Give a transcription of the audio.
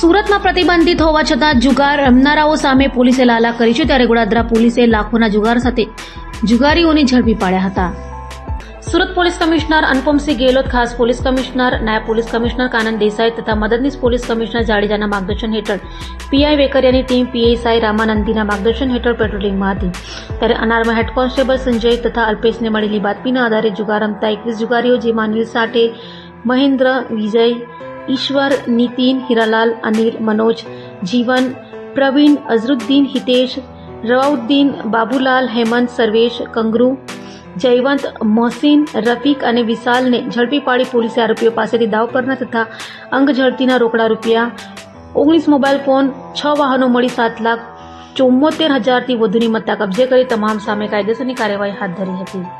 સુરતમાં પ્રતિબંધિત હોવા છતાં જુગાર રમનારાઓ સામે પોલીસે લાલા કરી છે. ત્યારે ગોડાદરા પોલીસે લાખોના જુગાર સાથે જુગારીઓને ઝડપી પાડ્યા હતા. સુરત પોલીસ કમિશનર અનુપમસિંહ ગેહલોત, ખાસ પોલીસ કમિશનર, નાયબ પોલીસ કમિશનર કાનંદ દેસાઈ તથા મદદનીશ પોલીસ કમિશનર જાડેજાના માર્ગદર્શન હેઠળ પીઆઈ વેકરિયાની ટીમ પીએસઆઈ રામાનંદીના માર્ગદર્શન હેઠળ પેટ્રોલિંગમાં હતી. ત્યારે અનારમાં હેડ કોન્સ્ટેબલ સંજય તથા અલ્પેશને મળેલી બાતમીના આધારે જુગાર રમતા એકવીસ જુગારીઓ, જેમાં અનિલ સાઠે મહેન્દ્ર, વિજય, ઈશ્વર, નીતિન, હીરાલાલ, અનિલ, મનોજ, જીવન, પ્રવીણ, અઝરુદ્દીન, હિતેશ, રવાઉદ્દીન, બાબુલાલ, હેમંત, સર્વેશ, કંગરુ જયવંત મોસીન રફીક અને વિશાલને ઝડપી પાડી પોલીસે આરોપીઓ પાસેથી દાવ પરના તથા અંગ ઝડતીના રોકડા રૂપિયા ઓગણીસ મોબાઈલ ફોન, છ વાહનો મળી સાત લાખ ચુમ્મોતેર હજારથી વધુની મત્તા કબજે કરી તમામ સામે કાયદેસરની કાર્યવાહી હાથ ધરી હતી.